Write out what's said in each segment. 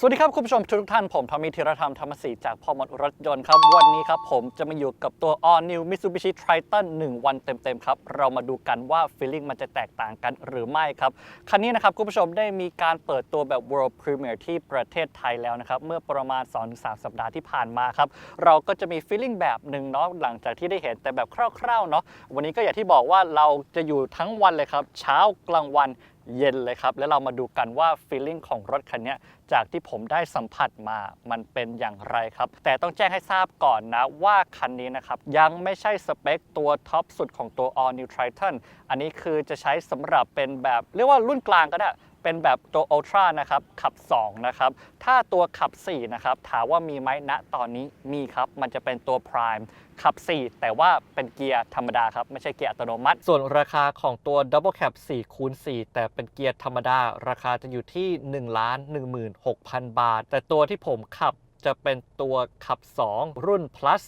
สวัสดีครับ คุณผู้ชมทุกท่านผมทอมมี่ธีรธรรมธรรมศรีจากพอมดรถยนต์ครับ วันนี้ครับผมจะมาอยู่กับตัว All New Mitsubishi Triton 1 วันเต็ม ๆ ครับ เรามาดูกันว่า feeling มันจะแตกต่างกันหรือไม่ครับ คันนี้นะครับ คุณผู้ชมได้มีการเปิดตัวแบบ World Premiere ที่ประเทศไทยแล้วนะครับ เมื่อประมาณ 2-3 สัปดาห์ที่ผ่านมาครับ เราก็จะมี feeling แบบหนึ่งเนาะหลังจากที่ได้เห็นแต่แบบคร่าวๆเนาะวันนี้ก็อย่างที่บอกว่าเราจะอยู่ทั้งวันเลยครับเช้ากลางวัน เย็นเลยครับ แล้วเรามาดูกันว่าฟีลลิ่งของรถคันนี้จากที่ผมได้สัมผัสมามันเป็นอย่างไรครับ แต่ต้องแจ้งให้ทราบก่อนนะว่าคันนี้นะครับ ยังไม่ใช่สเปคตัวท็อปสุดของตัว All New Triton อันนี้คือจะใช้สำหรับเป็นแบบเรียกว่ารุ่นกลางก็ได้ เป็นแบบตัว Ultra นะครับขับ 2 นะครับ ถ้าตัวขับ 4 นะครับ ถามว่ามีไหมณตอนนี้มีครับ มันจะเป็นตัว Prime ขับ 4 แต่ว่าเป็นเกียร์ธรรมดาครับ ไม่ใช่เกียร์อัตโนมัติ ส่วนราคาของตัว Double Cab 4คูณ4แต่เป็นเกียร์ธรรมดา ราคาจะอยู่ที่1 1 6 0 0 0 บาท แต่ตัวที่ผมขับจะเป็นตัวขับ 2 รุ่น plus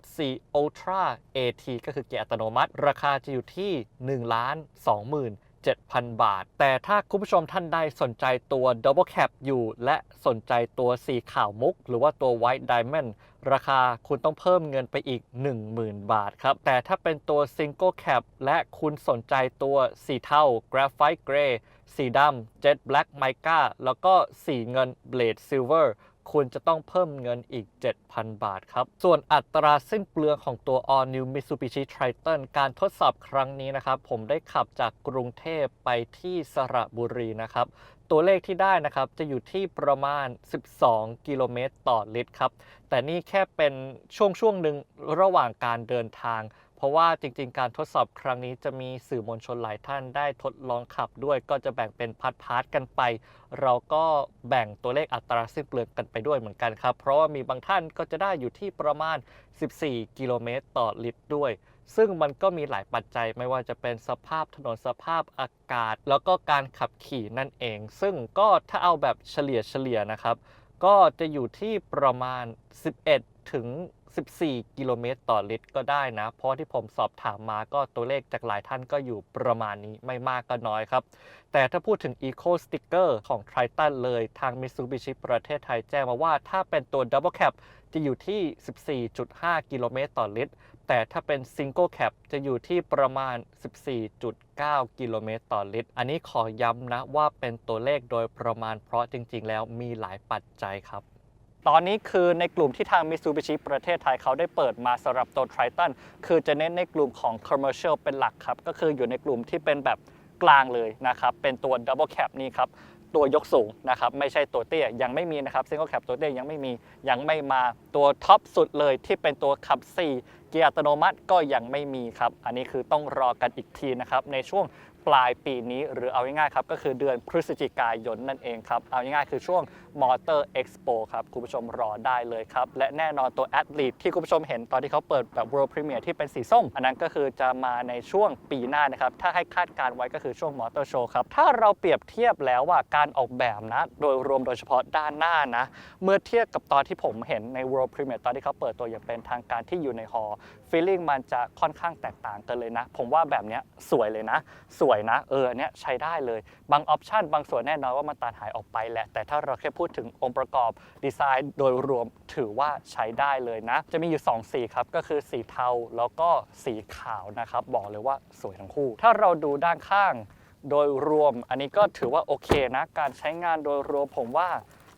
2.4 ultra AT ก็คือเกียร์อัตโนมัติ ราคาจะอยู่ที่1ล้าน20,000 7,000 บาท แต่ถ้าคุณผู้ชมท่านใดสนใจตัว Double Cap อยู่ และสนใจตัวสีขาวมุก หรือว่าตัว White Diamond ราคาคุณต้องเพิ่มเงินไปอีก 10,000 บาทครับ แต่ถ้าเป็นตัว Single Cap และคุณสนใจตัวสีเทา Graphite Gray สีดำ Jet Black Mica แล้วก็สีเงิน Blade Silver คุณจะต้องเพิ่มเงินอีก 7,000 บาทครับ ส่วนอัตราสิ้นเปลืองของตัว All New Mitsubishi Triton การทดสอบครั้งนี้นะครับ ผมได้ขับจากกรุงเทพไปที่สระบุรีนะครับ ตัวเลขที่ได้นะครับ จะอยู่ที่ประมาณ 12 กิโลเมตรต่อลิตรครับ แต่นี่แค่เป็นช่วงช่วงหนึ่งระหว่างการเดินทาง เพราะว่าจริง ๆ การทดสอบครั้งนี้จะมีสื่อมวลชนหลายท่านได้ทดลองขับด้วย ก็จะแบ่งเป็นพาร์ทพาร์ทกันไป เราก็แบ่งตัวเลขอัตราสิ้นเปลืองกันไปด้วยเหมือนกันครับ เพราะว่ามีบางท่านก็จะได้อยู่ที่ประมาณ 14 กิโลเมตรต่อลิตรด้วย ซึ่งมันก็มีหลายปัจจัยไม่ว่าจะเป็นสภาพถนนสภาพอากาศ แล้วก็การขับขี่นั่นเอง ซึ่งก็ถ้าเอาแบบเฉลี่ยเฉลี่ยนะครับ ก็จะอยู่ที่ประมาณ 11 ถึง 14 กิโลเมตรต่อลิตรก็ได้นะ เพราะที่ผมสอบถามมาก็ตัวเลขจากหลายท่านก็อยู่ประมาณนี้ไม่มากก็น้อยครับ แต่ถ้าพูดถึง Eco Sticker ของ Triton เลยทาง Mitsubishi ประเทศไทยแจ้งมาว่าถ้าเป็นตัว Double Cab จะอยู่ที่ 14.5 กิโลเมตรต่อลิตร แต่ถ้าเป็น Single Cab จะอยู่ที่ประมาณ 14.9 กิโลเมตรต่อลิตร อันนี้ขอย้ำนะว่าเป็นตัวเลขโดยประมาณเพราะจริงๆ แล้วมีหลายปัจจัยครับ ตอนนี้คือในกลุ่มที่ทาง Mitsubishi ประเทศไทยเขาได้เปิดมาสำหรับตัว Triton คือจะเน้นในกลุ่มของ Commercial เป็นหลักครับ ก็คืออยู่ในกลุ่มที่เป็นแบบกลางเลยนะครับ เป็นตัว Double Cab นี่ครับ ตัวยกสูงนะครับ ไม่ใช่ตัวเตี้ย ยังไม่มีนะครับ Single Cab ตัวเตี้ยยังไม่มี ยังไม่มาตัวท็อปสุดเลยที่เป็นตัวขับ4เกียร์อัตโนมัติก็ยังไม่มีครับ อันนี้คือต้องรอกันอีกทีนะครับในช่วง ปลายปีนี้หรือเอาง่ายๆครับก็คือเดือนพฤศจิกายนนั่นเองครับ เอาง่ายๆคือช่วง Motor Expo ครับ คุณผู้ชมรอได้เลยครับ และแน่นอนตัว Athlete ที่คุณผู้ชมเห็นตอนที่เขาเปิดแบบ World Premiere ที่เป็นสีส้ม อันนั้นก็คือจะมาในช่วงปีหน้านะครับ ถ้าให้คาดการไว้ก็คือช่วง Motor Show ครับ ถ้าเราเปรียบเทียบแล้วว่าการออกแบบนะ โดยรวมโดยเฉพาะด้านหน้านะ เมื่อเทียบกับตอนที่ผมเห็นใน World Premiere ตอนที่เขาเปิดตัวอย่างเป็นทางการที่อยู่ในฮอลล์ feeling มันจะค่อนข้างแตกต่างกันเลยนะ ผมว่าแบบนี้สวยเลยนะสวยยนะ เอออันเนี้ยใช้ได้เลย บางออปชันบางส่วนแน่นอนว่ามันตัดหายออกไปแหละ แต่ถ้าเราแค่พูดถึงองค์ประกอบดีไซน์โดยรวมถือว่าใช้ได้เลยนะ จะมีอยู่ 2 สีครับ ก็คือสีเทาแล้วก็สีขาวนะครับ บอกเลยว่าสวยทั้งคู่ ถ้าเราดูด้านข้างโดยรวม อันนี้ก็ถือว่าโอเคนะ การใช้งานโดยรวมผมว่า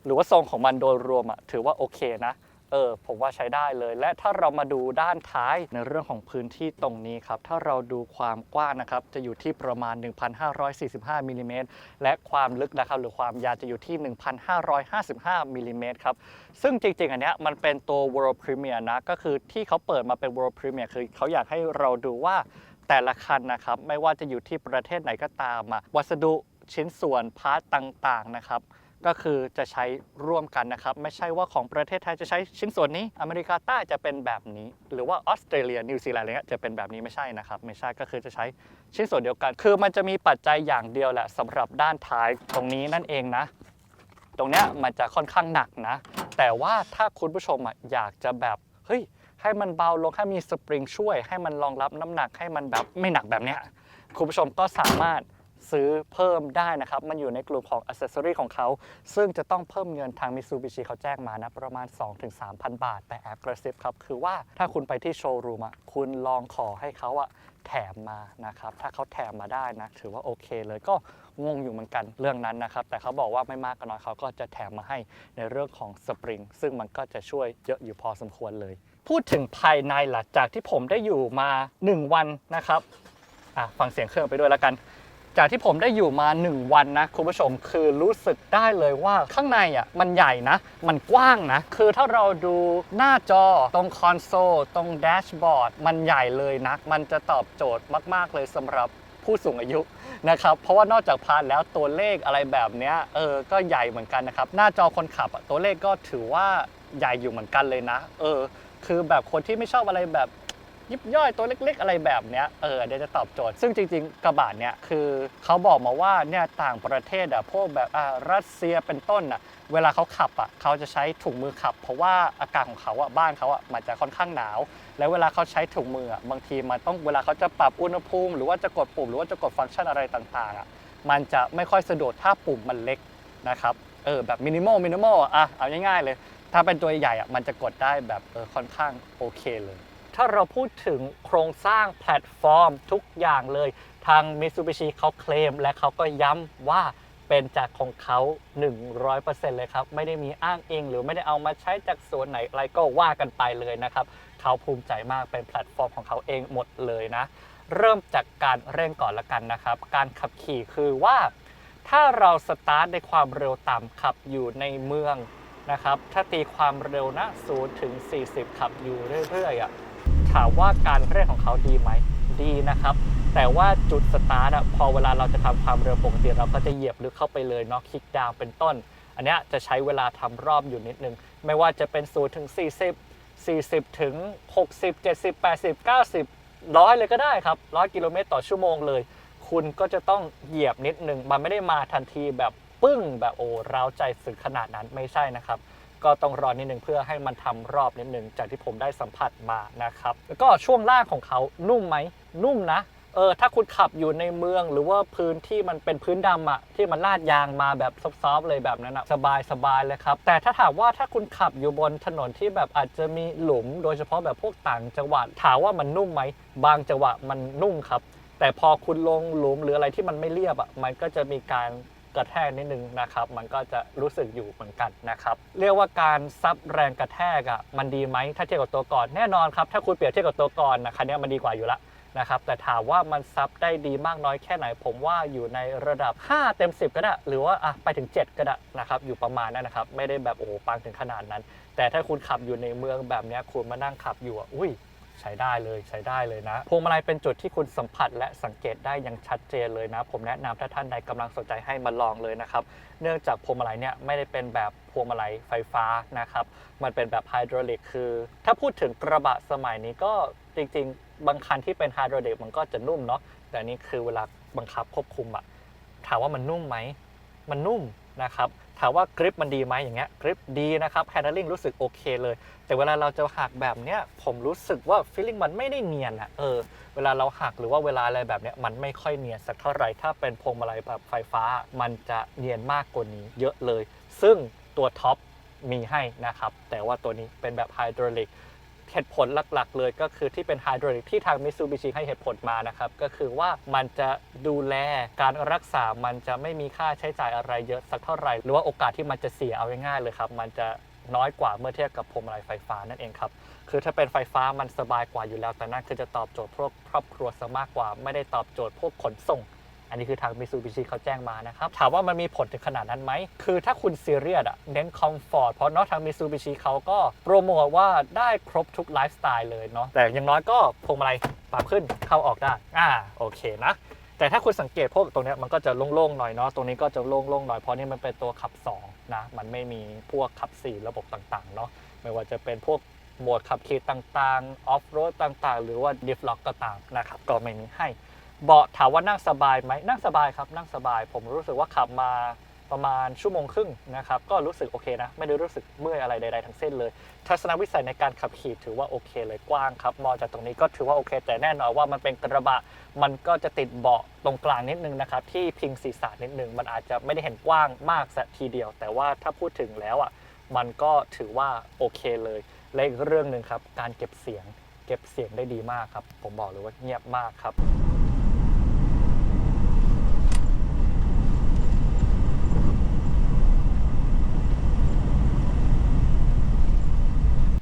หรือว่าทรงของมันโดยรวมอะถือว่าโอเคนะ เออผมว่าใช้ได้เลย และถ้าเรามาดูด้านท้ายในเรื่องของพื้นที่ตรงนี้ครับ ถ้าเราดูความกว้างนะครับจะอยู่ที่ประมาณ 1,545มิลลิเมตรและความลึกนะครับหรือความยาวจะอยู่ที่ 1,555มิลลิเมตรครับซึ่งจริงๆ อันเนี้ยมันเป็นตัว World Premiere นะก็คือที่เขาเปิดมาเป็น World Premiere คือเขาอยากให้เราดูว่าแต่ละคันนะครับไม่ว่าจะอยู่ที่ประเทศไหนก็ตามวัสดุชิ้นส่วนพาร์ตต่างๆนะครับ ก็คือจะใช้ร่วมกันนะครับ ไม่ใช่ว่าของประเทศไทยจะใช้ชิ้นส่วนนี้ อเมริกาใต้จะเป็นแบบนี้ หรือว่าออสเตรเลียนิวซีแลนด์อะไรเงี้ยจะเป็นแบบนี้ไม่ใช่นะครับ ไม่ใช่ก็คือจะใช้ชิ้นส่วนเดียวกัน คือมันจะมีปัจจัยอย่างเดียวแหละสำหรับด้านท้ายตรงนี้นั่นเองนะ ตรงเนี้ยมันจะค่อนข้างหนักนะ แต่ว่าถ้าคุณผู้ชมอะอยากจะแบบเฮ้ยให้มันเบาลงให้มีสปริงช่วย ให้มันรองรับน้ำหนักให้มันแบบไม่หนักแบบเนี้ยคุณผู้ชมก็สามารถ ซื้อเพิ่มได้นะครับ มันอยู่ในกลุ่มของอ c เซ s ซอรีของเขา ซึ่งจะต้องเพิ่มเงินทางมิซูบิชิเขาแจ้งมานะ ประมาณ 2-3,000 บาท แต่แอบกระซิบครับ คือว่าถ้าคุณไปที่โชว์รูมอะคุณลองขอให้เขาอะแถมมานะครับ ถ้าเขาแถมมาได้นะ ถือว่าโอเคเลยก็งงอยู่เหมือนกันเรื่องนั้นนะครับ แต่เขาบอกว่าไม่มากก็น้อยเขาก็จะแถมมาให้ในเรื่องของสปริงซึ่งมันก็จะช่วยเยอะอยู่พอสมควรเลย พูดถึงภายในหลังจากที่ผมได้อยู่มา 1 วันนะครับอะฟังเสียงเครื่องไปด้วยแล้วกัน จากที่ผมได้อยู่มา 1 วันนะคุณผู้ชมคือรู้สึกได้เลยว่าข้างในอะมันใหญ่นะ มันกว้างนะ คือถ้าเราดูหน้าจอตรงคอนโซลตรงแดชบอร์ดมันใหญ่เลยนะ มันจะตอบโจทย์มาก ๆ เลยสำหรับผู้สูงอายุนะครับ เพราะว่านอกจากพานแล้วตัวเลขอะไรแบบนี้เออ ก็ใหญ่เหมือนกันนะครับ หน้าจอคนขับตัวเลขก็ถือว่าใหญ่อยู่เหมือนกันเลยนะ เออ คือแบบคนที่ไม่ชอบอะไรแบบ ยิบย่อยตัวเล็ก ๆ อะไรแบบเนี้ยเออเดี๋ยวจะตอบโจทย์ ซึ่งจริง ๆ กระบะเนี่ยคือเขาบอกมาว่าเนี่ยต่างประเทศอะพวกแบบอ่ารัสเซียเป็นต้นอะเวลาเขาขับอะเขาจะใช้ถุงมือขับ เพราะว่าอากาศของเขาอะบ้านเขาอะมันจะค่อนข้างหนาว แล้วเวลาเขาใช้ถุงมืออะบางทีมันต้องเวลาเขาจะปรับอุณหภูมิ หรือว่าจะกดปุ่มหรือว่าจะกดฟังก์ชันอะไรต่างๆอะมันจะไม่ค่อยสะดวกถ้าปุ่มมันเล็กนะครับเออแบบมินิมอลมินิมอลอะเอาง่ายๆเลย ถ้าเป็นตัวใหญ่อะมันจะกดได้แบบเออค่อนข้างโอเคเลย ถ้าเราพูดถึงโครงสร้างแพลตฟอร์มทุกอย่างเลย ทาง Mitsubishi เขาเคลม และเขาก็ย้ำว่าเป็นจากของเขา 100%เลยครับ ไม่ได้มีอ้างอิง หรือไม่ได้เอามาใช้จากส่วนไหนอะไรก็ว่ากันไปเลยนะครับ เขาภูมิใจมากเป็นแพลตฟอร์มของเขาเองหมดเลยนะ เริ่มจากการเร่งก่อนละกันนะครับ การขับขี่คือว่า ถ้าเราสตาร์ทในความเร็วต่ำขับอยู่ในเมืองนะครับ ถ้าตีความเร็วนะ0ถึง 40 ขับอยู่เรื่อยๆอะ ถามว่าการเร่งของเขาดีไหมดีนะครับ แต่ว่าจุดสตาร์ทอะพอเวลาเราจะทำความเร็วปกติเราก็จะเหยียบลึกเข้าไปเลยเนาะคลิกดาวเป็นต้น อันนี้จะใช้เวลาทำรอบอยู่นิดนึง ไม่ว่าจะเป็น0ถึง 40 40 ถึง 60 70 80 90ร้อยเลยก็ได้ครับ 100 กิโลเมตรต่อชั่วโมงเลย คุณก็จะต้องเหยียบนิดนึง มันไม่ได้มาทันทีแบบปึ้งแบบโอ้เร้าใจสึกขนาดนั้นไม่ใช่นะครับ ก็ต้องรอนิดนึงเพื่อให้มันทำรอบนิดนึงจากที่ผมได้สัมผัสมานะครับแล้วก็ช่วงล่างของเขานุ่มไหมนุ่มนะเออถ้าคุณขับอยู่ในเมืองหรือว่าพื้นที่มันเป็นพื้นดำอะที่มันลาดยางมาแบบซอฟๆเลยแบบนั้นอะสบายสบายเลยครับ แต่ถ้าถามว่าถ้าคุณขับอยู่บนถนนที่แบบอาจจะมีหลุม โดยเฉพาะแบบพวกต่างจังหวัดถามว่ามันนุ่มไหมบางจังหวะมันนุ่มครับ แต่พอคุณลงหลุมหรืออะไรที่มันไม่เรียบอะมันก็จะมีการ กระแทกนิดนึงนะครับ มันก็จะรู้สึกอยู่เหมือนกันนะครับ เรียกว่าการซับแรงกระแทกอะมันดีไหมถ้าเทียบกับตัวก่อนแน่นอนครับ ถ้าคุณเปรียบเทียบกับตัวก่อนนะคันนี้มันดีกว่าอยู่ละนะครับแต่ถามว่ามันซับได้ดีมากน้อยแค่ไหน ผมว่าอยู่ในระดับ 5 เต็ม 10 ก็ได้ หรือว่าอะไปถึง 7 ก็ได้นะครับอยู่ประมาณนั้นนะครับ ไม่ได้แบบโอ้โหปังถึงขนาดนั้น แต่ถ้าคุณขับอยู่ในเมืองแบบเนี้ยคุณมานั่งขับอยู่อุ้ย ใช้ได้เลยใช้ได้เลยนะ พวงมาลัยเป็นจุดที่คุณสัมผัสและสังเกตได้อย่างชัดเจนเลยนะ ผมแนะนำถ้าท่านใดกำลังสนใจให้มาลองเลยนะครับ เนื่องจากพวงมาลัยเนี่ยไม่ได้เป็นแบบพวงมาลัยไฟฟ้านะครับ มันเป็นแบบไฮดรอลิกคือ ถ้าพูดถึงกระบะสมัยนี้ก็จริงๆ บางคันที่เป็นไฮดรอลิกมันก็จะนุ่มเนาะแต่นนี่คือเวลาบังคับควบคุมอะถามว่ามันนุ่มไหมมันนุ่มนะครับ ถามว่ากริปมันดีไหมอย่างเงี้ยกริปดีนะครับแฮนด์ลิงรู้สึกโอเคเลย แต่เวลาเราจะหักแบบเนี้ยผมรู้สึกว่าฟีลลิ่งมันไม่ได้เนียนอะเออเวลาเราหักหรือว่าเวลาอะไรแบบเนี้ยมันไม่ค่อยเนียนสักเท่าไหร่ถ้าเป็นพวงมาลัยแบบไฟฟ้า มันจะเนียนมากกว่านี้เยอะเลย ซึ่งตัวท็อปมีให้นะครับแต่ว่าตัวนี้เป็นแบบไฮดรอลิก เหตุผลหลักๆ เลยก็คือที่เป็นไฮดรอลิกที่ทาง Mitsubishi ให้เหตุผลมานะครับ ก็คือว่ามันจะดูแลการรักษามันจะไม่มีค่าใช้จ่ายอะไรเยอะสักเท่าไหร่ หรือว่าโอกาสที่มันจะเสียเอาง่ายๆเลยครับ มันจะน้อยกว่าเมื่อเทียบกับพวงมาลัยไฟฟ้านั่นเองครับ คือถ้าเป็นไฟฟ้ามันสบายกว่าอยู่แล้ว แต่นั่นคือจะตอบโจทย์พวกครอบครัวซะมากกว่า ไม่ได้ตอบโจทย์พวกขนส่ง อันนี้คือทาง Mitsubishi เขาแจ้งมานะครับ ถามว่ามันมีผลถึงขนาดนั้นไหม คือถ้าคุณซีเรียสอะเน้นคอมฟอร์ตเพราะเนอกทาง Mitsubishi เขาก็โปรโมทว่าได้ครบทุกไลฟ์สไตล์เลยเนาะแต่อย่างน้อยก็พวงมาลัยปรับขึ้นเข้าออกได้อ่าโอเคนะแต่ถ้าคุณสังเกตพวกตรงนี้มันก็จะโล่งๆหน่อยเนาะตรงนี้ก็จะโล่งๆหน่อยเพราะนี่มันเป็นตัวขับ2นะมันไม่มีพวกขับ 4 ระบบต่างๆเนาะไม่ว่าจะเป็นพวกโหมดขับขี่ต่างๆออฟโรดต่างๆ หรือว่าดิฟล็อกก็ตามนะครับก็ไม่มีให้ เบาะถามว่านั่งสบายไหมนั่งสบายครับนั่งสบาย ผมรู้สึกว่าขับมาประมาณชั่วโมงครึ่งนะครับก็รู้สึกโอเคนะ ไม่ได้รู้สึกเมื่อยอะไรใดๆทั้งสิ้นเลย ทัศนวิสัยในการขับขี่ถือว่าโอเคเลยกว้างครับมองจากตรงนี้ก็ถือว่าโอเค แต่แน่นอนว่ามันเป็นกระบะ มันก็จะติดเบาะตรงกลางนิดนึงนะครับที่พิงศีรษะนิดนึง มันอาจจะไม่ได้เห็นกว้างมากสักทีเดียว แต่ว่าถ้าพูดถึงแล้วอะมันก็ถือว่าโอเคเลยและอีกเรื่องหนึ่งครับการเก็บเสียง เก็บเสียงได้ดีมากครับ ผมบอกเลยว่าเงียบมากครับ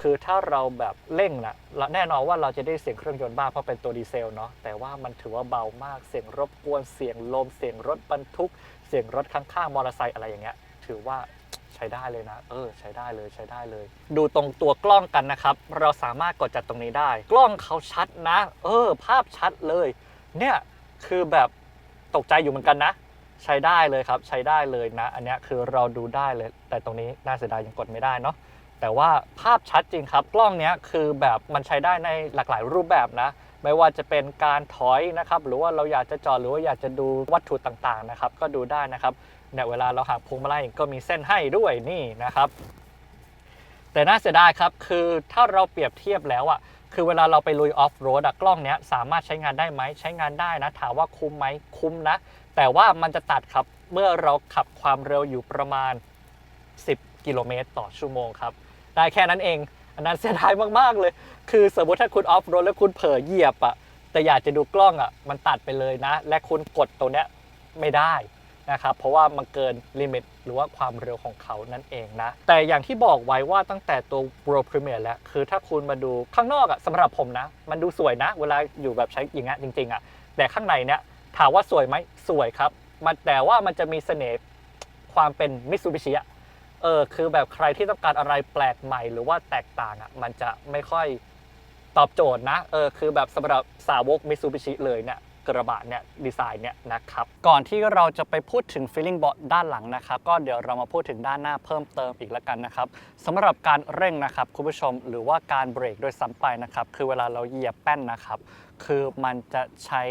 คือถ้าเราแบบเร่งนะแน่นอนว่าเราจะได้เสียงเครื่องยนต์บ้างเพราะเป็นตัวดีเซลเนาะแต่ว่ามันถือว่าเบามากเสียงรบกวนเสียงลม เสียงรถบรรทุก เสียงรถข้างๆมอเตอร์ไซค์อะไรอย่างเงี้ยถือว่าใช้ได้เลยนะ เออ ใช้ได้เลยใช้ได้เลย ดูตรงตัวกล้องกันนะครับ เราสามารถกดจัดตรงนี้ได้ กล้องเขาชัดนะ เออ ภาพชัดเลย เนี่ยคือแบบตกใจอยู่เหมือนกันนะ ใช้ได้เลยครับ ใช้ได้เลยนะ อันเนี้ยคือเราดูได้เลย แต่ตรงนี้น่าเสียดายยังกดไม่ได้เนาะ แต่ว่าภาพชัดจริงครับ กล้องนี้คือแบบมันใช้ได้ในหลากหลายรูปแบบนะ ไม่ว่าจะเป็นการถอยนะครับ หรือว่าเราอยากจะจอดหรือว่าอยากจะดูวัตถุต่างๆนะครับ ก็ดูได้นะครับเนี่ยเวลาเราหักพวงมาลัยก็มีเส้นให้ด้วยนี่นะครับ แต่น่าเสียดายครับคือถ้าเราเปรียบเทียบแล้วอะคือเวลาเราไปลุยออฟโรดอะกล้องเนี้ยสามารถใช้งานได้ไหมใช้งานได้นะ ถามว่าคุ้มไหมคุ้มนะ แต่ว่ามันจะตัดครับเมื่อเราขับความเร็วอยู่ประมาณ 10 กิโลเมตรต่อชั่วโมงครับ ได้แค่นั้นเอง อันนั้นเสียดายมากๆเลย คือสมมติถ้าคุณออฟโรดแล้วคุณเผลอเหยียบอะแต่อยากจะดูกล้องอะมันตัดไปเลยนะ และคุณกดตัวเนี้ยไม่ได้นะครับ เพราะว่ามันเกินลิมิตหรือว่าความเร็วของเขานั่นเองนะ แต่อย่างที่บอกไว้ว่าตั้งแต่ตัว World Premiere แล้ว คือถ้าคุณมาดูข้างนอกอะสำหรับผมนะ มันดูสวยนะ เวลาอยู่แบบใช้อย่างเงี้ยจริงๆอะแต่ข้างในเนี้ยถามว่าสวยไหมสวยครับ มันแต่ว่ามันจะมีเสน่ห์ความเป็นมิตซูบิชิอะ เออคือแบบใครที่ต้องการอะไรแปลกใหม่ หรือว่าแตกต่างอะมันจะไม่ค่อยตอบโจทย์นะเออคือแบบสำหรับสาวกมิซูบิชิเลยเนี่ยกระบะเนี่ยดีไซน์เนี่ยนะครับก่อนที่เราจะไปพูดถึง feeling b o ด้านหลังนะครับ ก็เดี๋ยวเรามาพูดถึงด้านหน้าเพิ่มเติมอีกแล้วกันนะครับสำหรับการเร่งนะครับคุณผู้ชมหรือว่าการเบรกโดยซ้ำไปนะครับคือเวลาเราเหยียบแป้นนะครับ คือมันจะใช้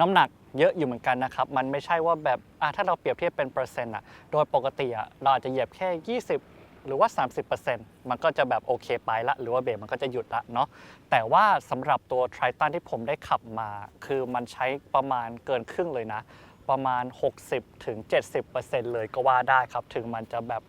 น้ำหนักเยอะอยู่เหมือนกันนะครับ มันไม่ใช่ว่าแบบถ้าเราเปรียบเทียบเป็นเปอร์เซ็นต์อะโดยปกติอะเราอาจจะเหยียบแค่ 20 หรือว่า 30%มันก็จะแบบโอเคไปละ หรือว่าเบรกมันก็จะหยุดละเนาะแต่ว่าสำหรับตัว t r i t o n ที่ผมได้ขับมา คือมันใช้ประมาณเกินครึ่งเลยนะ ประมาณ 60ถึง70%เลยก็ว่าได้ครับ ถึงมันจะแบบ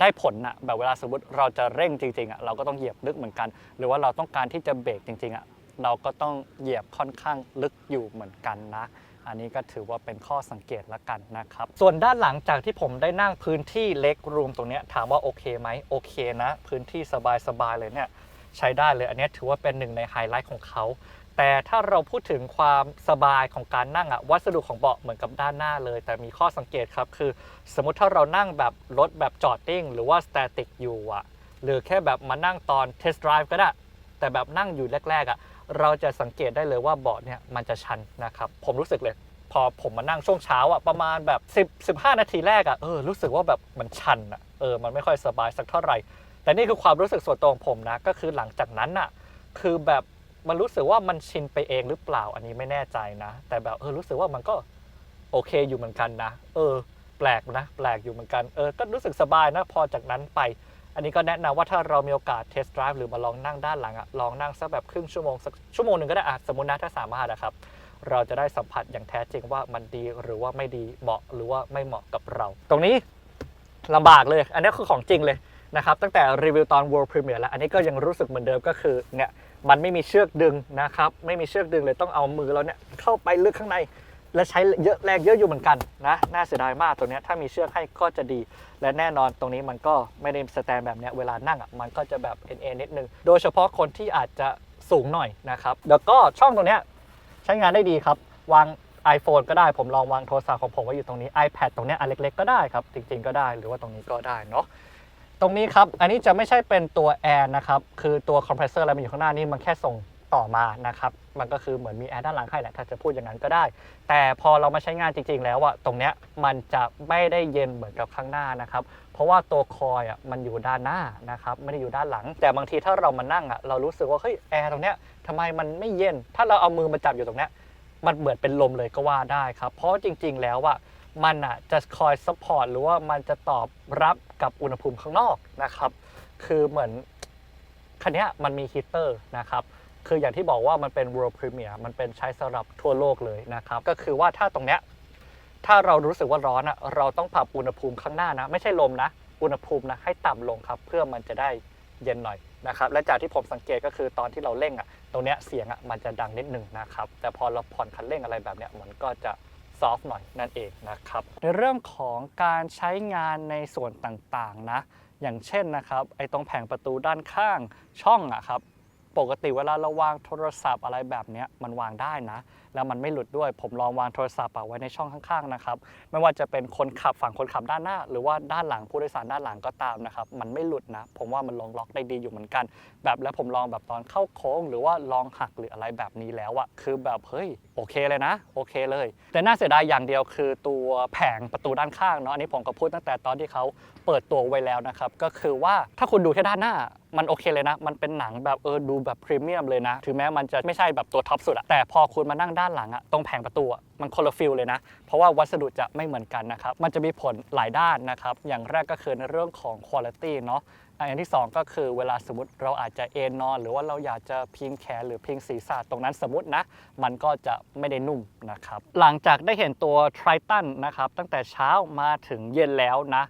ได้ผลนะแบบเวลาสมมติเราจะเร่งจริงๆอะเราก็ต้องเหยียบลึกเหมือนกัน หรือว่าเราต้องการที่จะเบรกจริงๆอะ เราก็ต้องเหยียบค่อนข้างลึกอยู่เหมือนกันนะ อันนี้ก็ถือว่าเป็นข้อสังเกตละกันนะครับ ส่วนด้านหลังจากที่ผมได้นั่งพื้นที่เล็กรูมตรงเนี้ยถามว่าโอเคไหมโอเคนะ พื้นที่สบายๆเลยเนี่ยใช้ได้เลยอันนี้ถือว่าเป็นหนึ่งในไฮไลท์ของเขาแต่ถ้าเราพูดถึงความสบายของการนั่งอะวัสดุของเบาะเหมือนกับด้านหน้าเลย แต่มีข้อสังเกตครับคือ สมมติถ้าเรานั่งแบบรถแบบจอดนิ่งหรือว่าสแตติกอยู่อะหรือแค่แบบมานั่งตอนเทสต์ไดรฟ์ก็ได้ แต่แบบนั่งอยู่แรกๆอะ เราจะสังเกตได้เลยว่าเบาะเนี่ยมันจะชันนะครับ ผมรู้สึกเลย พอผมมานั่งช่วงเช้าอะประมาณแบบ 10 15 นาทีแรกอะเออรู้สึกว่าแบบมันชันอะเออมันไม่ค่อยสบายสักเท่าไหร่ แต่นี่คือความรู้สึกส่วนตัวของผมนะก็คือหลังจากนั้นอะคือแบบมันรู้สึกว่ามันชินไปเองหรือเปล่าอันนี้ไม่แน่ใจนะ แต่แบบเออรู้สึกว่ามันก็โอเคอยู่เหมือนกันนะ เออ แปลกนะ แปลกอยู่เหมือนกันเออก็รู้สึกสบายนะ พอจากนั้นไป อันนี้ก็แนะนำว่าถ้าเรามีโอกาสเทสต์ไดรฟ์หรือมาลองนั่งด้านหลังอะลองนั่งสักแบบครึ่งชั่วโมงสักชั่วโมงหนึ่งก็ได้อะสมมตินะถ้าสามารถนะครับ เราจะได้สัมผัสอย่างแท้จริงว่ามันดีหรือว่าไม่ดีเหมาะหรือว่าไม่เหมาะกับเรา ตรงนี้ลำบากเลย อันนี้คือของจริงเลยนะครับตั้งแต่รีวิวตอน World Premiere แล้ว อันนี้ก็ยังรู้สึกเหมือนเดิมก็คือเนี่ยมันไม่มีเชือกดึงนะครับไม่มีเชือกดึงเลยต้องเอามือเราเนี่ยเข้าไปลึกข้างใน และใช้เยอะแรงเยอะอยู่เหมือนกันนะน่าเสียดายมากตรงนี้ถ้ามีเชือกให้ก็จะดี และแน่นอนตรงนี้มันก็ไม่ได้สแตนแบบเนี้ยเวลานั่งอะมันก็จะแบบเอ็นเอ็นนิดนึง โดยเฉพาะคนที่อาจจะสูงหน่อยนะครับแล้วก็ช่องตรงนี้ใช้งานได้ดีครับวาง iPhone ก็ได้ผมลองวางโทรศัพท์ของผมไว้อยู่ตรงนี้ iPad ตรงนี้อันเล็กๆก็ได้ครับ จริง ๆก็ได้หรือว่าตรงนี้ก็ได้เนาะตรงนี้ครับ อันนี้จะไม่ใช่เป็นตัวแอร์นะครับ คือตัวคอมเพรสเซอร์อะไรมันอยู่ข้างหน้านี่มันแค่ส่ง ต่อมานะครับ มันก็คือเหมือนมีแอร์ด้านหลังให้แหละ ถ้าจะพูดอย่างนั้นก็ได้ แต่พอเรามาใช้งานจริง ๆ แล้วอะตรงเนี้ยมันจะไม่ได้เย็นเหมือนกับข้างหน้านะครับ เพราะว่าตัวคอยอะมันอยู่ด้านหน้านะครับ ไม่ได้อยู่ด้านหลัง แต่บางทีถ้าเรามานั่งอะเรารู้สึกว่าเฮ้ยแอร์ตรงเนี้ยทำไมมันไม่เย็น ถ้าเราเอามือมาจับอยู่ตรงเนี้ยมันเหมือนเป็นลมเลยก็ว่าได้ครับ เพราะจริง ๆ แล้วอะมันอะจะคอยซัพพอร์ตหรือว่ามันจะตอบรับกับอุณหภูมิข้างนอกนะครับ คือเหมือนคันเนี้ยมันมีฮีตเตอร์นะครับ คืออย่างที่บอกว่ามันเป็น world premier มันเป็นใช้สำหรับทั่วโลกเลยนะครับ ก็คือว่าถ้าตรงเนี้ยถ้าเรารู้สึกว่าร้อนอะเราต้องปรับอุณหภูมิข้างหน้านะ ไม่ใช่ลมนะ อุณหภูมินะให้ต่ำลงครับ เพื่อมันจะได้เย็นหน่อยนะครับ และจากที่ผมสังเกตก็คือตอนที่เราเร่งอะตรงเนี้ยเสียงอะมันจะดังนิดหนึ่งนะครับ แต่พอเราผ่อนคันเร่งอะไรแบบเนี้ยมันก็จะซอฟต์หน่อยนั่นเองนะครับ ในเรื่องของการใช้งานในส่วนต่างๆนะ อย่างเช่นนะครับไอ้ตรงแผงประตูด้านข้างช่องอะครับ ปกติเวลาเราวางโทรศัพท์อะไรแบบนี้มันวางได้นะ แล้วมันไม่หลุดด้วย ผมลองวางโทรศัพท์อะไว้ในช่องข้างๆนะครับ ไม่ว่าจะเป็นคนขับฝั่งคนขับด้านหน้า หรือว่าด้านหลังผู้โดยสารด้านหลังก็ตามนะครับ มันไม่หลุดนะ ผมว่ามันลงล็อกได้ดีอยู่เหมือนกัน แบบแล้วผมลองแบบตอนเข้าโค้ง หรือว่าลองหักหรืออะไรแบบนี้แล้วอะคือแบบเฮ้ยโอเคเลยนะ โอเคเลย แต่น่าเสียดายอย่างเดียวคือตัวแผงประตูด้านข้างเนาะอันนี้ผมก็พูดตั้งแต่ตอนที่เขาเปิดตัวไว้แล้วนะครับก็คือว่าถ้าคุณดูแค่ด้านหน้า มันโอเคเลยนะ มันเป็นหนังแบบเออดูแบบพรีเมียมเลยนะ ถึงแม้มันจะไม่ใช่แบบตัวท็อปสุดอะแต่พอคุณมานั่งด้านหลังอะตรงแผงประตูอะมันคนละฟิลเลยนะ เพราะว่าวัสดุจะไม่เหมือนกันนะครับ มันจะมีผลหลายด้านนะครับ อย่างแรกก็คือในเรื่องของคุณภาพเนาะอันที่ 2 ก็คือเวลาสมมติเราอาจจะเอนนอน หรือว่าเราอยากจะพิงแขนหรือพิงศีรษะตรงนั้นสมมตินะ มันก็จะไม่ได้นุ่มนะครับ หลังจากได้เห็นตัว Triton นะครับ ตั้งแต่เช้ามาถึงเย็นแล้วนะ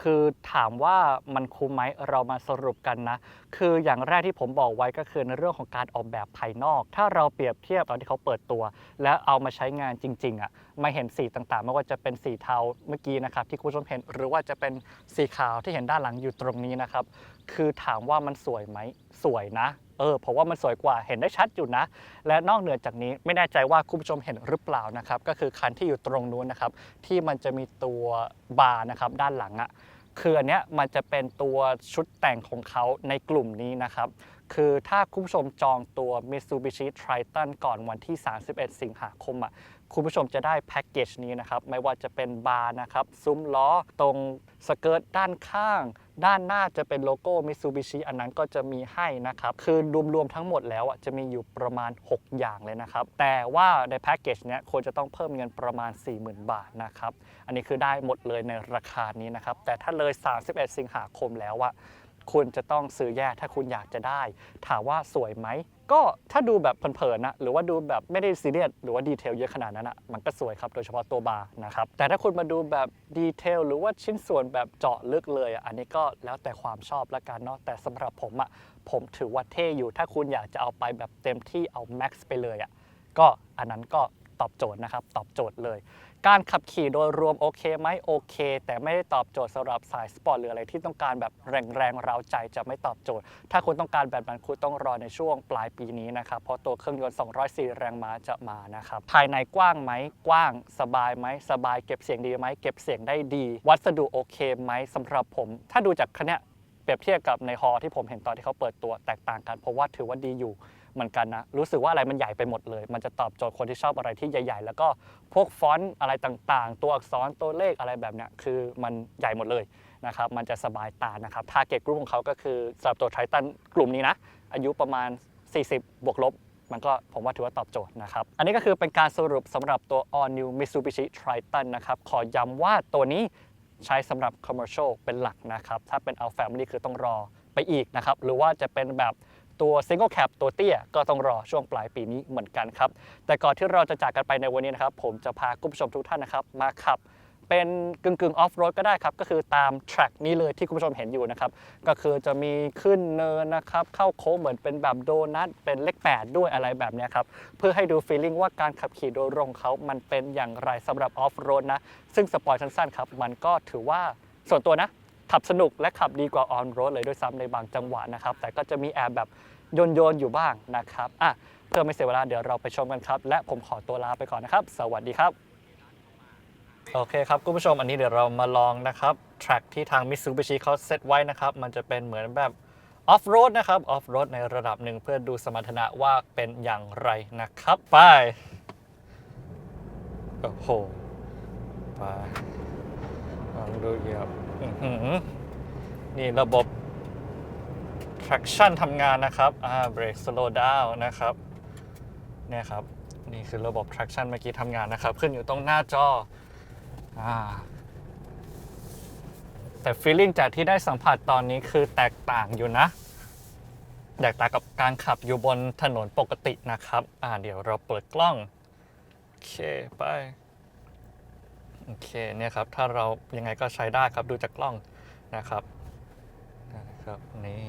คือถามว่ามันคุ้มไหมเรามาสรุปกันนะ คืออย่างแรกที่ผมบอกไว้ก็คือในเรื่องของการออกแบบภายนอก ถ้าเราเปรียบเทียบตอนที่เขาเปิดตัว แล้วเอามาใช้งานจริงๆอะ่ะมาเห็นสีต่างๆ ไม่ว่าจะเป็นสีเทาเมื่อกี้นะครับที่คุณผู้ชมเห็นหรือว่าจะเป็นสีขาวที่เห็นด้านหลังอยู่ตรงนี้นะครับ คือถามว่ามันสวยไหมสวยนะ เออเพราะว่ามันสวยกว่าเห็นได้ชัดอยู่นะ และนอกเหนือจากนี้ไม่แน่ใจว่าคุณผู้ชมเห็นหรือเปล่านะครับ ก็คือคันที่อยู่ตรงนู้นนะครับ ที่มันจะมีตัวบาร์นะครับด้านหลังอะ่ะคืออันเนี้ยมันจะเป็นตัวชุดแต่งของเขาในกลุ่มนี้นะครับ คือถ้าคุณผู้ชมจองตัว Mitsubishi Triton ก่อนวันที่ 31 สิงหาคมอะคุณผู้ชมจะได้แพ็กเกจนี้นะครับ ไม่ว่าจะเป็นบาร์นะครับ ซุ้มล้อตรงสเกิร์ตด้านข้าง ด้านหน้าจะเป็นโลโก้ Mitsubishi อันนั้นก็จะมีให้นะครับ คือรวมๆทั้งหมดแล้วอะจะมีอยู่ประมาณ 6 อย่างเลยนะครับ แต่ว่าในแพ็กเกจเนี้ยควรจะต้องเพิ่มเงินประมาณ 40,000 บาทนะครับ อันนี้คือได้หมดเลยในราคานี้นะครับ แต่ถ้าเลย 31 สิงหาคมแล้วอะคุณจะต้องซื้อแยกถ้าคุณอยากจะได้ ถามว่าสวยไหม ก็ถ้าดูแบบเผินๆนะหรือว่าดูแบบไม่ได้ซีเรียสหรือว่าดีเทลเยอะขนาดนั้นอะมันก็สวยครับโดยเฉพาะตัวบาร์นะครับแต่ถ้าคุณมาดูแบบดีเทลหรือว่าชิ้นส่วนแบบเจาะลึกเลยอะอันนี้ก็แล้วแต่ความชอบละกันเนาะแต่สำหรับผมอะผมถือว่าเท่อยู่ ถ้าคุณอยากจะเอาไปแบบเต็มที่เอาแม็กซ์ไปเลยอะก็อันนั้นก็ตอบโจทย์นะครับตอบโจทย์เลย การขับขี่โดยรวมโอเคไหมโอเค แต่ไม่ได้ตอบโจทย์สำหรับสายสปอร์ตหรืออะไรที่ต้องการแบบแรงๆเร้าใจจะไม่ตอบโจทย์ ถ้าคุณต้องการแบบนั้นคุณต้องรอในช่วงปลายปีนี้นะครับ เพราะตัวเครื่องยนต์ 204 แรงม้าจะมานะครับ ภายในกว้างไหมกว้าง สบายไหมสบายเก็บเสียงดีไหมเก็บเสียงได้ดี วัสดุโอเคไหมสำหรับผม ถ้าดูจากคันนี้เปรียบเทียบกับในฮอที่ผมเห็นตอนที่เขาเปิดตัวแตกต่างกันเพราะว่าถือว่าดีอยู่ เหมือนกันนะรู้สึกว่าอะไรมันใหญ่ไปหมดเลย มันจะตอบโจทย์คนที่ชอบอะไรที่ใหญ่ ๆ แล้วก็พวกฟอนต์อะไรต่างๆ ตัวอักษรตัวเลขอะไรแบบเนี้ยคือมันใหญ่หมดเลยนะครับมันจะสบายตานะครับทาร์เก็ตกลุ่มของเขาก็คือสำหรับตัวไททันกลุ่มนี้นะอายุประมาณ 40 บวกลบมันก็ผมว่าถือว่าตอบโจทย์นะครับ อันนี้ก็คือเป็นการสรุปสำหรับตัว All New Mitsubishi Triton นะครับ ขอย้ำว่าตัวนี้ใช้สำหรับ commercial เป็นหลักนะครับ ถ้าเป็น All Family คือต้องรอไปอีกนะครับ หรือว่าจะเป็นแบบ ตัว Single Cab ตัวเตี้ยก็ต้องรอช่วงปลายปีนี้เหมือนกันครับ แต่ก่อนที่เราจะจากกันไปในวันนี้นะครับ ผมจะพาคุณผู้ชมทุกท่านนะครับมาขับเป็นกึ่งกึ่งออฟโรดก็ได้ครับ ก็คือตามแทร็กนี้เลยที่คุณผู้ชมเห็นอยู่นะครับ ก็คือจะมีขึ้นเนินนะครับ เข้าโค้งเหมือนเป็นแบบโดนัทเป็นเลข8ด้วยอะไรแบบนี้ครับ เพื่อให้ดูฟีลลิ่งว่าการขับขี่โดยรงเขามันเป็นอย่างไรสำหรับออฟโรดนะ ซึ่งสปอยสั้นๆครับ มันก็ถือว่าส่วนตัวนะ ขับสนุกและขับดีกว่าออนโรดเลยด้วยซ้ำในบางจังหวะนะครับ แต่ก็จะมีแอบแบบโยนโยนๆอยู่บ้างนะครับอะเพื่อไม่เสียเวลาเดี๋ยวเราไปชมกันครับ และผมขอตัวลาไปก่อนนะครับ สวัสดีครับ โอเคครับคุณผู้ชมอันนี้เดี๋ยวเรามาลองนะครับแทร็กที่ทาง Mitsubishi เขาเซตไว้นะครับ มันจะเป็นเหมือนแบบออฟโรดนะครับออฟโรดในระดับหนึ่งเพื่อดูสมรรถนะว่าเป็นอย่างไรนะครับ ไป โอ้โห ไปลองดูเหยียบ นี่ระบบ traction ทำงานนะครับ อ่า brake slow down นะครับ เนี่ยครับ นี่คือระบบ traction เมื่อกี้ทำงานนะครับ ขึ้นอยู่ตรงหน้าจอ อ่า แต่ feeling จากที่ได้สัมผัสตอนนี้คือแตกต่างอยู่นะ แตกต่างกับการขับอยู่บนถนนปกตินะครับ อ่า เดี๋ยวเราเปิดกล้อง โอเค ไป โอเคเนี่ยครับถ้าเรายังไงก็ใช้ได้ครับดูจากกล้องนะครับนะครับนี่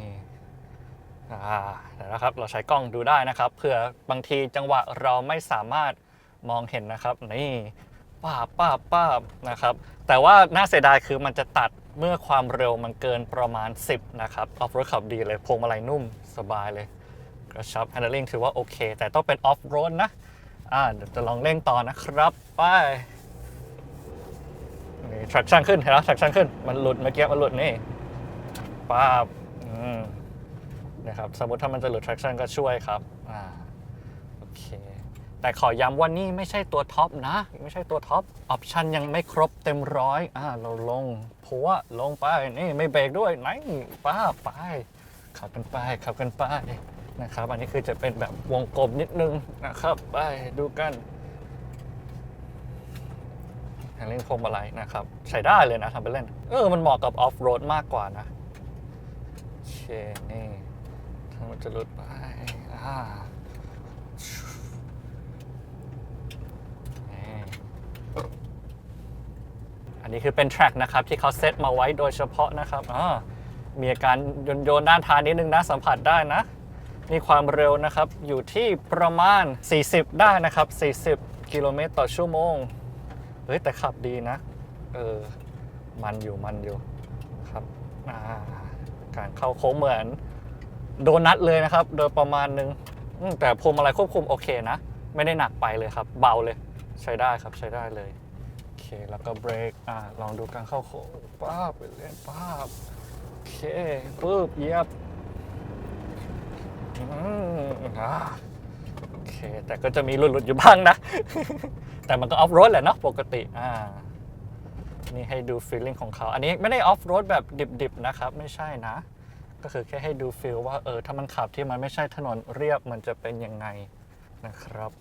อ่าเดี๋ยวนะครับเราใช้กล้องดูได้นะครับเผื่อบางทีจังหวะเราไม่สามารถมองเห็นนะครับนี่ป้าบป้าบป้าบนะครับ แต่ว่าน่าเสียดายคือมันจะตัดเมื่อความเร็วมันเกินประมาณ 10 นะครับออฟโรดขับดีเลยพวงมาลัยนุ่มสบายเลยกระชับ handling ถือว่าโอเค แต่ต้องเป็นออฟโรดนะอ่าเดี๋ยวจะลองเร่งต่อนะครับ ไป traction ขึ้นเห็นไหม traction ขึ้น มันหลุดเมื่อกี้มันหลุดนี่ป้าบนะครับ สมมติถ้ามันจะหลุด traction ก็ช่วยครับอ่าโอเค แต่ขอย้ำว่านี่ไม่ใช่ตัวท็อปนะ ไม่ใช่ตัวท็อป ออปชันยังไม่ครบเต็มร้อยอ่าเราลงพัวลงไปนี่ไม่เบรกด้วยไหนป้าไปขับกันไปขับกันไปนะครับ อันนี้คือจะเป็นแบบวงกลมนิดนึงนะครับ ไปดูกัน แฮนด์ลิงพวงมาลัยนะครับ ใช้ได้เลยนะทำไปเล่น เออ มันเหมาะกับออฟโรดมากกว่านะโอเค นี่ถ้ามันจะลุดไปอ่าอันนี้คือเป็นแทร็กนะครับ ที่เขาเซตมาไว้โดยเฉพาะนะครับอ่ามีอาการโยนโยนด้านท้ายนิดนึงนะ สัมผัสได้นะ มีความเร็วนะครับ อยู่ที่ประมาณ 40 ได้นะครับ 40 กิโลเมตรต่อชั่วโมง เฮ้ยแต่ขับดีนะ เออ มันอยู่มันอยู่ครับอ่าการเข้าโค้งเหมือนโดนัทเลยนะครับ โดยประมาณนึงแต่พวงมาลัยควบคุมโอเคนะ ไม่ได้หนักไปเลยครับ เบาเลย ใช้ได้ครับใช้ได้เลยโอเคแล้วก็เบรกอ่าลองดูการเข้าโค้งป้าบไปเล่นป้าบโอเคปึ๊บเยียบอืมอ่า เค แต่ก็จะมีหลุดๆอยู่บ้างนะ แต่มันก็ออฟโรดแหละเนาะปกติอ่านี่ให้ดูฟีลลิ่งของเขา อันนี้ไม่ได้ออฟโรดแบบดิบๆนะครับ ไม่ใช่นะ ก็คือแค่ให้ดูฟีลว่าเออถ้ามันขับที่มันไม่ใช่ถนนเรียบมันจะเป็นยังไงนะครับ